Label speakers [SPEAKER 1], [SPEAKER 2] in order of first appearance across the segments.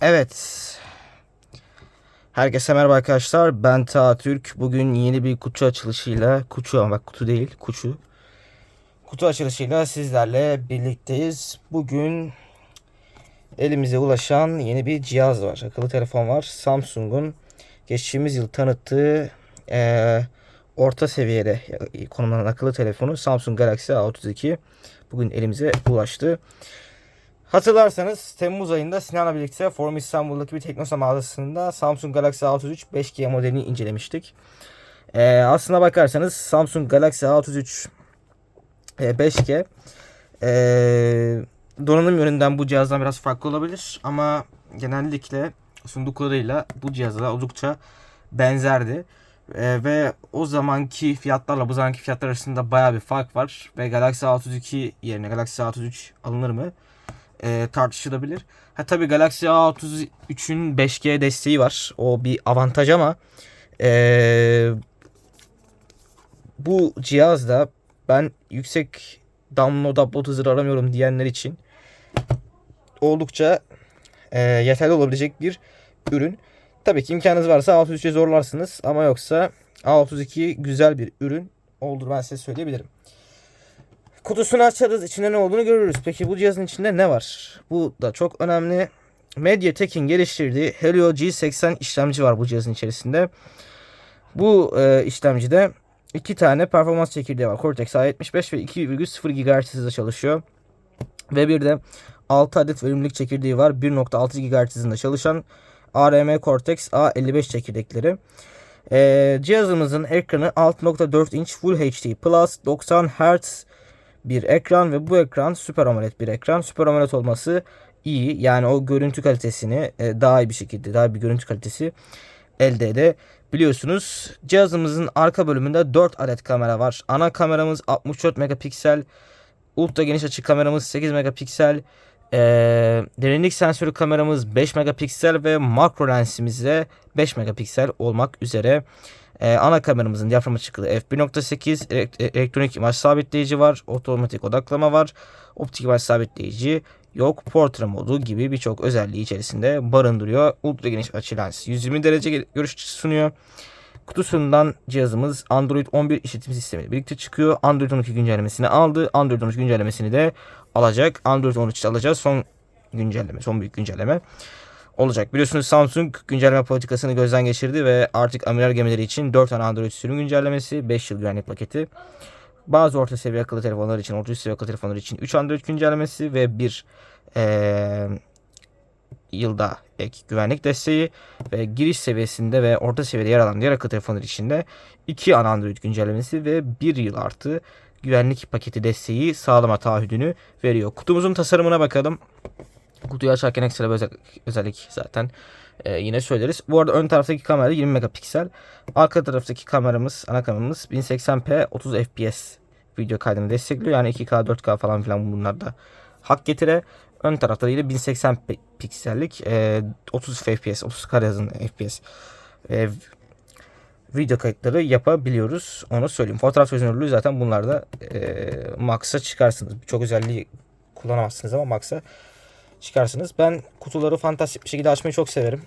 [SPEAKER 1] Evet. Herkese merhaba arkadaşlar. Ben Ta Türk. Bugün yeni bir kutu açılışıyla, kutu ama bak kutu değil, kutu. Kutu açılışıyla sizlerle birlikteyiz. Bugün elimize ulaşan yeni bir cihaz var. Akıllı telefon var. Samsung'un geçtiğimiz yıl tanıttığı eee, orta seviyede konumlanan akıllı telefonu Samsung Galaxy A32 bugün elimize ulaştı. Hatırlarsanız Temmuz ayında Sinan'la birlikte Forum İstanbul'daki bir Teknosa mağazasında Samsung Galaxy A33 5G modelini incelemiştik. Ee, aslına bakarsanız Samsung Galaxy A33 e, 5G e, donanım yönünden bu cihazdan biraz farklı olabilir ama genellikle sunduklarıyla bu cihazla oldukça benzerdi. E, ve o zamanki fiyatlarla bu zamanki fiyatlar arasında baya bir fark var ve Galaxy A32 yerine Galaxy A33 alınır mı? E, tartışılabilir. Ha tabi Galaxy A33'ün 5G desteği var. O bir avantaj ama e, bu cihazda ben yüksek download upload hızı aramıyorum diyenler için oldukça e, yeterli olabilecek bir ürün. Tabii ki imkanınız varsa A33'e zorlarsınız ama yoksa A32 güzel bir ürün olur ben size söyleyebilirim. Kutusunu açarız. içinde ne olduğunu görürüz. Peki bu cihazın içinde ne var? Bu da çok önemli. MediaTek'in geliştirdiği Helio G80 işlemci var bu cihazın içerisinde. Bu e, işlemcide iki tane performans çekirdeği var. Cortex A75 ve 2,0 GHz hızla çalışıyor. Ve bir de 6 adet verimlilik çekirdeği var. 1.6 GHz hızında çalışan ARM Cortex A55 çekirdekleri. E, cihazımızın ekranı 6.4 inç Full HD Plus 90 Hz bir ekran ve bu ekran Super AMOLED bir ekran. Super AMOLED olması iyi. Yani o görüntü kalitesini e, daha iyi bir şekilde daha bir görüntü kalitesi elde edebiliyorsunuz. Cihazımızın arka bölümünde 4 adet kamera var. Ana kameramız 64 megapiksel. Ultra geniş açı kameramız 8 megapiksel. E, derinlik sensörü kameramız 5 megapiksel ve makro lensimiz de 5 megapiksel olmak üzere. Ee, ana kameramızın diyafram açıklığı f1.8 elektronik imaj sabitleyici var. Otomatik odaklama var. Optik imaj sabitleyici yok. Portre modu gibi birçok özelliği içerisinde barındırıyor. Ultra geniş açı lens 120 derece görüş sunuyor. Kutusundan cihazımız Android 11 işletim sistemiyle birlikte çıkıyor. Android 12 güncellemesini aldı. Android 13 güncellemesini de alacak. Android 13 alacağız. Son güncelleme, son büyük güncelleme olacak. Biliyorsunuz Samsung güncelleme politikasını gözden geçirdi ve artık amiral gemileri için 4 tane Android sürüm güncellemesi, 5 yıl güvenlik paketi. Bazı orta seviye akıllı telefonlar için, orta seviye akıllı telefonlar için 3 Android güncellemesi ve 1 ee, yılda ek güvenlik desteği ve giriş seviyesinde ve orta seviyede yer alan diğer akıllı telefonlar için de 2 ana Android güncellemesi ve 1 yıl artı güvenlik paketi desteği sağlama taahhüdünü veriyor. Kutumuzun tasarımına bakalım. Kutuyu açarken ekstra bir özel, özellik zaten e, yine söyleriz. Bu arada ön taraftaki kamera 20 megapiksel. Arka taraftaki kameramız, ana kameramız 1080p 30 fps video kaydını destekliyor. Yani 2K 4K falan filan bunlar da hak getire. Ön tarafta da yine 1080 piksellik e, 30 fps 30 kare hızın fps e, video kayıtları yapabiliyoruz. Onu söyleyeyim. Fotoğraf çözünürlüğü zaten bunlarda e, max'a çıkarsınız. Çok özelliği kullanamazsınız ama max'a çıkarsınız. Ben kutuları fantastik bir şekilde açmayı çok severim.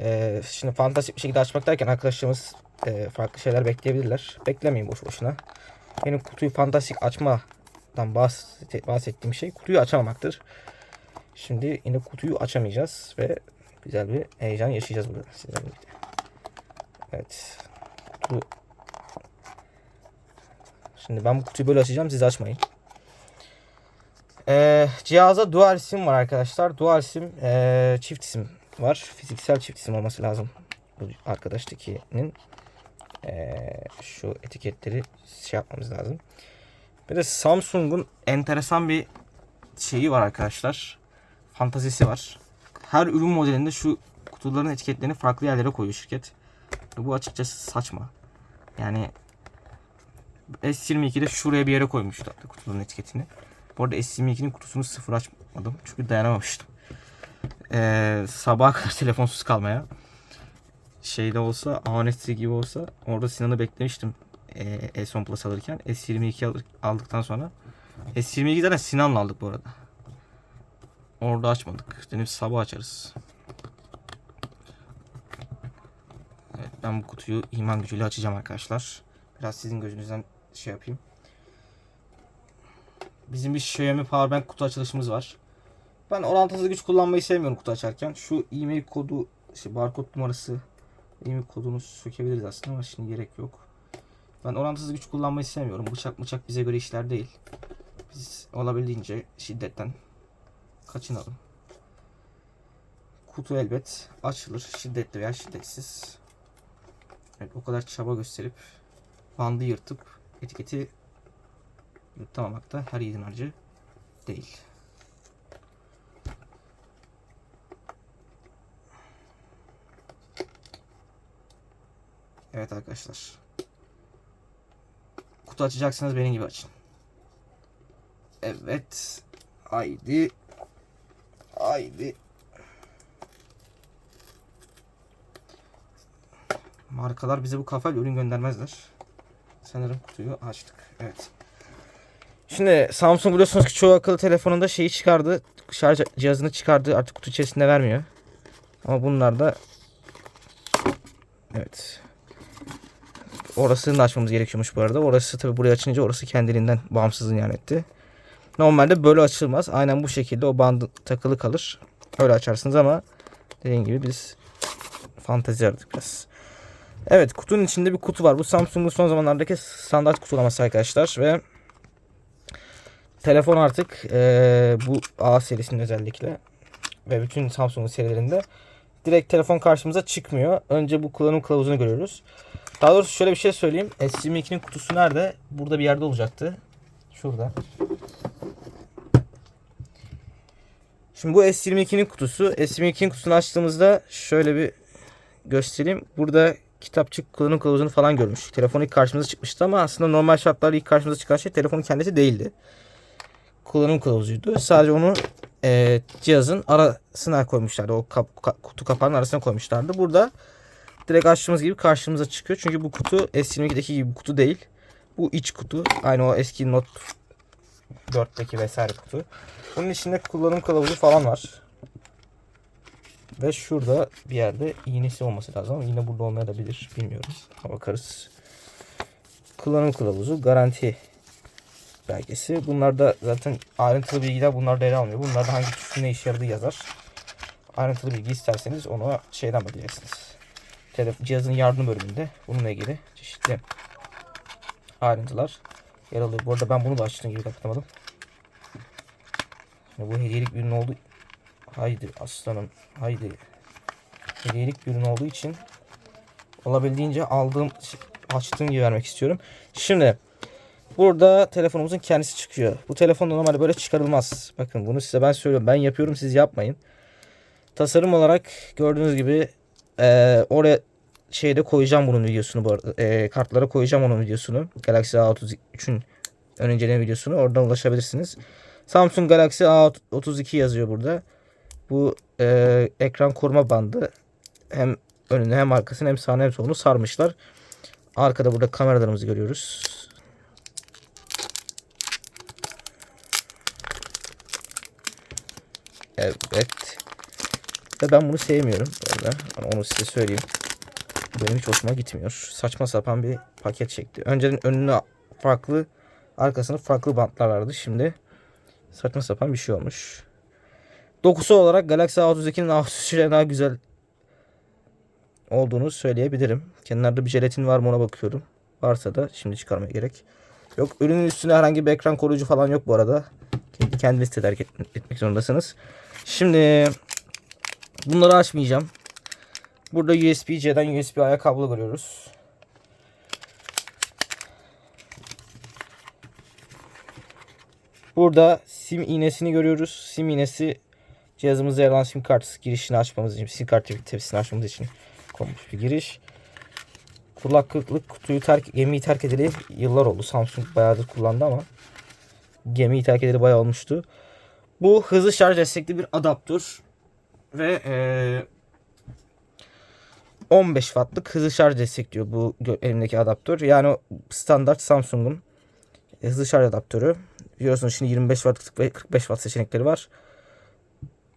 [SPEAKER 1] Ee, şimdi fantastik bir şekilde açmak derken arkadaşlarımız e, farklı şeyler bekleyebilirler. Beklemeyin boş boşuna. Benim kutuyu fantastik açmadan bahset, bahsettiğim şey kutuyu açamamaktır. Şimdi yine kutuyu açamayacağız ve güzel bir heyecan yaşayacağız burada sizlerle birlikte. Evet. Kutu. Şimdi ben bu kutuyu böyle açacağım siz açmayın. Cihaza dual sim var arkadaşlar. Dual sim e, çift sim var. Fiziksel çift sim olması lazım. Bu arkadaştakinin e, şu etiketleri şey yapmamız lazım. Bir de Samsung'un enteresan bir şeyi var arkadaşlar. Fantazisi var. Her ürün modelinde şu kutuların etiketlerini farklı yerlere koyuyor şirket. Bu açıkçası saçma. Yani S22'de şuraya bir yere koymuşlar kutuların etiketini. Bu arada S22'nin kutusunu sıfır açmadım. Çünkü dayanamamıştım. Ee, sabaha kadar telefonsuz kalmaya. Şeyde olsa, Honestly gibi olsa orada Sinan'ı beklemiştim. Ee, S10 Plus alırken. S22 aldıktan sonra. S22'yi zaten Sinan'la aldık bu arada. Orada açmadık. Dedim sabah açarız. Evet ben bu kutuyu iman gücüyle açacağım arkadaşlar. Biraz sizin gözünüzden şey yapayım. Bizim bir Xiaomi Powerbank kutu açılışımız var. Ben orantılı güç kullanmayı sevmiyorum kutu açarken. Şu e-mail kodu, işte barkod numarası, e-mail kodunu sökebiliriz aslında ama şimdi gerek yok. Ben orantısız güç kullanmayı sevmiyorum. Bıçak bıçak bize göre işler değil. Biz olabildiğince şiddetten kaçınalım. Kutu elbet açılır. Şiddetli veya şiddetsiz. Evet, o kadar çaba gösterip bandı yırtıp etiketi yırtamamak da her yiğidin harcı değil. Evet arkadaşlar. Kutu açacaksanız benim gibi açın. Evet. Haydi. Haydi. Markalar bize bu kafayla ürün göndermezler. Sanırım kutuyu açtık. Evet. Şimdi Samsung biliyorsunuz ki çoğu akıllı telefonunda şeyi çıkardı. Şarj cihazını çıkardı. Artık kutu içerisinde vermiyor. Ama bunlar da Evet. Orasını da açmamız gerekiyormuş bu arada. Orası tabi buraya açınca orası kendiliğinden bağımsız ilan etti. Normalde böyle açılmaz. Aynen bu şekilde o bandı takılı kalır. Öyle açarsınız ama dediğim gibi biz fantezi aradık biraz. Evet kutunun içinde bir kutu var. Bu Samsung'un son zamanlardaki standart kutulaması arkadaşlar ve telefon artık eee, bu A serisinin özellikle ve bütün Samsung'un serilerinde direkt telefon karşımıza çıkmıyor. Önce bu kullanım kılavuzunu görüyoruz. Daha doğrusu şöyle bir şey söyleyeyim. S22'nin kutusu nerede? Burada bir yerde olacaktı. Şurada. Şimdi bu S22'nin kutusu. S22'nin kutusunu açtığımızda şöyle bir göstereyim. Burada kitapçık kullanım kılavuzunu falan görmüş. Telefon ilk karşımıza çıkmıştı ama aslında normal şartlarda ilk karşımıza çıkan şey telefonun kendisi değildi. Kullanım kılavuzuydu. Sadece onu e, cihazın arasına koymuşlardı. O kap- ka- kutu kapağının arasına koymuşlardı. Burada direkt açtığımız gibi karşımıza çıkıyor. Çünkü bu kutu S22'deki gibi kutu değil. Bu iç kutu. Aynı o eski Note 4'teki vesaire kutu. Bunun içinde kullanım kılavuzu falan var. Ve şurada bir yerde iğnesi olması lazım ama yine burada olmayabilir. Bilmiyorum. Bakarız. Kullanım kılavuzu, garanti belgesi. Bunlarda zaten ayrıntılı bilgiler bunlarda yer almıyor. Bunlarda hangi tuşun ne işe yaradığı yazar. Ayrıntılı bilgi isterseniz onu şeyden bakacaksınız. Telef- cihazın yardım bölümünde bununla ilgili çeşitli ayrıntılar yer alıyor. Bu arada ben bunu da açtığım gibi kapatamadım. Şimdi bu hediyelik ürün oldu. Haydi aslanım. Haydi. Hediyelik ürün olduğu için olabildiğince aldığım açtığım gibi vermek istiyorum. Şimdi burada telefonumuzun kendisi çıkıyor. Bu telefon normalde böyle çıkarılmaz. Bakın bunu size ben söylüyorum. Ben yapıyorum siz yapmayın. Tasarım olarak gördüğünüz gibi eee, oraya şeyde koyacağım bunun videosunu bu arada. Eee, kartlara koyacağım onun videosunu. Galaxy A33'ün ön inceleme videosunu. Oradan ulaşabilirsiniz. Samsung Galaxy A32 yazıyor burada. Bu eee, ekran koruma bandı hem önüne hem arkasını hem sağını hem solunu sarmışlar. Arkada burada kameralarımızı görüyoruz. Evet. Ve ben bunu sevmiyorum. bu arada. Hani onu size söyleyeyim. Benim hiç hoşuma gitmiyor. Saçma sapan bir paket şekli. Önceden önüne farklı, arkasına farklı bantlar vardı. Şimdi saçma sapan bir şey olmuş. Dokusu olarak Galaxy A32'nin A33'e daha güzel olduğunu söyleyebilirim. Kenarda bir jelatin var mı ona bakıyorum. Varsa da şimdi çıkarmaya gerek. Yok ürünün üstüne herhangi bir ekran koruyucu falan yok bu arada. Kendi- Kendiniz tedarik et- etmek zorundasınız. Şimdi bunları açmayacağım. Burada USB-C'den USB-A'ya kablo görüyoruz. Burada sim iğnesini görüyoruz. Sim iğnesi cihazımızda yer alan sim kart girişini açmamız için, sim kart tepsisini açmamız için konmuş bir giriş. Kulaklık kutuyu terk, gemiyi terk edeli yıllar oldu. Samsung bayağıdır kullandı ama gemiyi terk edeli bayağı olmuştu. Bu hızlı şarj destekli bir adaptör ve eee 15 wattlık hızlı şarj destekliyor bu elimdeki adaptör. Yani standart Samsung'un hızlı şarj adaptörü. Biliyorsunuz şimdi 25 wattlık ve 45 watt seçenekleri var.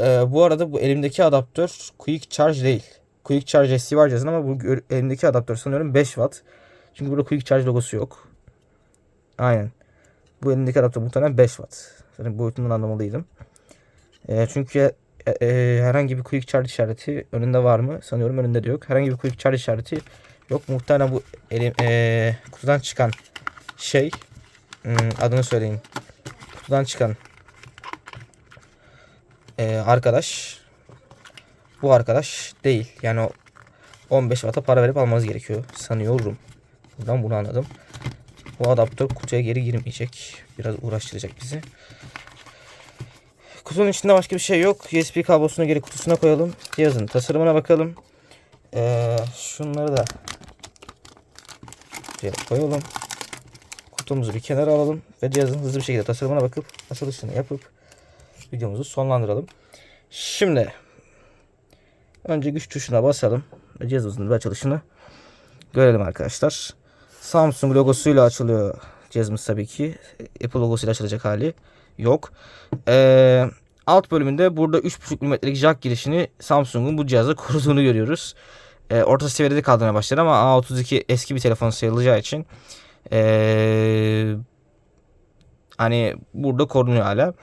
[SPEAKER 1] e, bu arada bu elimdeki adaptör Quick Charge değil. Quick Charge SC var cihazın ama bu elimdeki adaptör sanıyorum 5 watt. Çünkü burada Quick Charge logosu yok. Aynen. Bu elimdeki adaptör muhtemelen 5 watt. Zaten boyutundan anlamalıydım. E, çünkü e, e, herhangi bir Quick Charge işareti önünde var mı? Sanıyorum önünde de yok. Herhangi bir Quick Charge işareti yok. Muhtemelen bu elim, e, kutudan çıkan şey hmm, adını söyleyin. Kutudan çıkan e, arkadaş bu arkadaş değil. Yani o 15 Watt'a para verip almanız gerekiyor sanıyorum. Buradan bunu anladım. Bu adaptör kutuya geri girmeyecek. Biraz uğraştıracak bizi. Kutunun içinde başka bir şey yok. USB kablosunu geri kutusuna koyalım. Cihazın tasarımına bakalım. Ee, şunları da şuraya koyalım. Kutumuzu bir kenara alalım ve cihazın hızlı bir şekilde tasarımına bakıp açılışını yapıp videomuzu sonlandıralım. Şimdi önce güç tuşuna basalım ve cihazımızın açılışını görelim arkadaşlar. Samsung logosuyla açılıyor cihazımız tabii ki. Apple logosuyla açılacak hali yok. Ee, alt bölümünde burada 3.5 mm'lik jack girişini Samsung'un bu cihazda koruduğunu görüyoruz. Ee, orta seviyede kaldığına başladı ama A32 eski bir telefon sayılacağı için ee, hani burada korunuyor hala.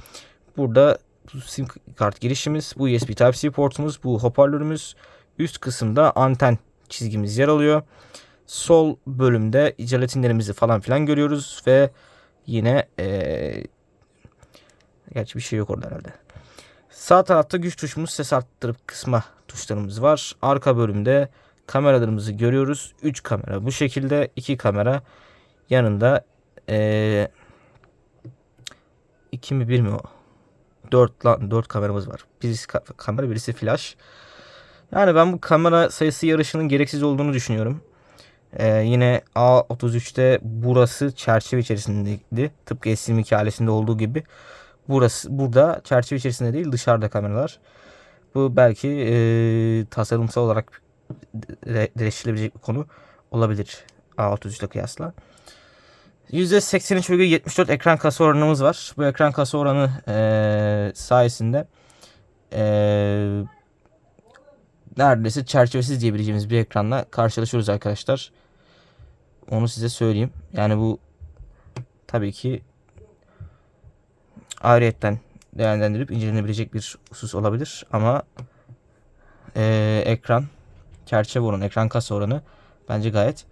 [SPEAKER 1] Burada sim kart girişimiz, bu USB Type-C portumuz, bu hoparlörümüz. Üst kısımda anten çizgimiz yer alıyor. Sol bölümde jelatinlerimizi falan filan görüyoruz ve yine ee, gerçi bir şey yok orada herhalde. Sağ tarafta güç tuşumuz ses arttırıp kısma tuşlarımız var. Arka bölümde kameralarımızı görüyoruz. 3 kamera bu şekilde 2 kamera yanında ee, 2 mi 1 mi o? 4 lan 4 kameramız var. Birisi ka- kamera birisi flash. Yani ben bu kamera sayısı yarışının gereksiz olduğunu düşünüyorum. Ee, yine A33'te burası çerçeve içerisindeydi. Tıpkı S22 ailesinde olduğu gibi. Burası burada çerçeve içerisinde değil dışarıda kameralar. Bu belki e, tasarımsal olarak de- değiştirilebilecek bir konu olabilir A33 ile kıyasla. %83,74 ekran kasa oranımız var. Bu ekran kasa oranı e, sayesinde e, neredeyse çerçevesiz diyebileceğimiz bir ekranla karşılaşıyoruz arkadaşlar. Onu size söyleyeyim. Yani bu tabii ki ayrıyetten değerlendirip incelenebilecek bir husus olabilir ama e, ekran çerçeve oranı, ekran kasa oranı bence gayet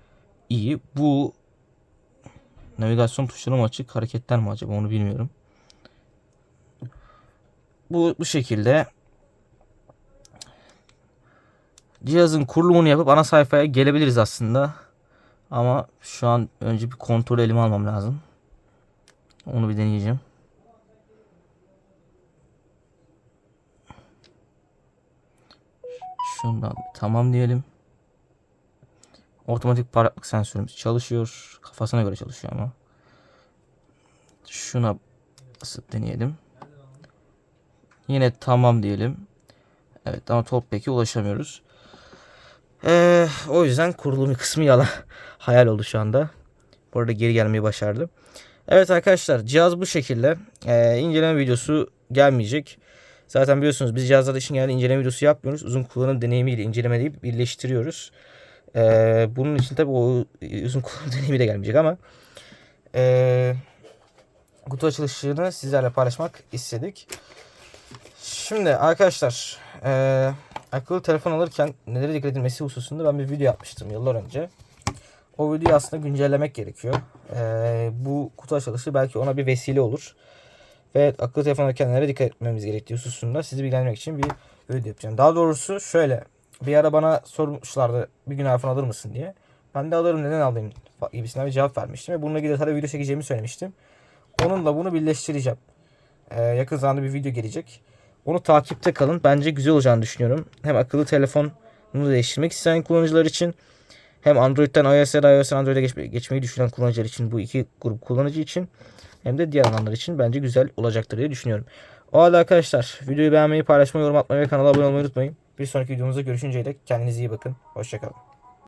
[SPEAKER 1] iyi. Bu navigasyon tuşları mı açık, hareketler mi acaba onu bilmiyorum. Bu bu şekilde cihazın kurulumunu yapıp ana sayfaya gelebiliriz aslında. Ama şu an önce bir kontrol elime almam lazım. Onu bir deneyeceğim. Şundan tamam diyelim. Otomatik parlaklık sensörümüz çalışıyor. Kafasına göre çalışıyor ama. Şuna basıp deneyelim. Yine tamam diyelim. Evet ama Topback'e ulaşamıyoruz. Ee, o yüzden kurulum kısmı yalan. Hayal oldu şu anda. Bu arada geri gelmeyi başardı. Evet arkadaşlar cihaz bu şekilde. Ee, inceleme videosu gelmeyecek. Zaten biliyorsunuz biz cihazlarda için genelde inceleme videosu yapmıyoruz. Uzun kullanım deneyimiyle incelemeleyip birleştiriyoruz. Ee, bunun için tabii o uzun kullanım deneyimi de gelmeyecek ama ee, kutu açılışını sizlerle paylaşmak istedik. Şimdi arkadaşlar ee, akıllı telefon alırken nelere dikkat edilmesi hususunda ben bir video yapmıştım yıllar önce. O videoyu aslında güncellemek gerekiyor. Ee, bu kutu açılışı belki ona bir vesile olur. Ve akıllı telefon alırken nelere dikkat etmemiz gerektiği hususunda sizi bilgilendirmek için bir video yapacağım. Daha doğrusu şöyle. Bir ara bana sormuşlardı bir gün iPhone alır mısın diye. Ben de alırım neden alayım gibisinden bir cevap vermiştim. Ve bununla ilgili detaylı video çekeceğimi söylemiştim. Onunla bunu birleştireceğim. Ee, yakın zamanda bir video gelecek. Onu takipte kalın. Bence güzel olacağını düşünüyorum. Hem akıllı telefonunu değiştirmek isteyen kullanıcılar için hem Android'den iOS'a iOS'tan Android'e geçme, geçmeyi düşünen kullanıcılar için bu iki grup kullanıcı için hem de diğer alanlar için bence güzel olacaktır diye düşünüyorum. O halde arkadaşlar videoyu beğenmeyi, paylaşmayı, yorum atmayı ve kanala abone olmayı unutmayın. Bir sonraki videomuzda görüşünceye dek kendinize iyi bakın. Hoşçakalın.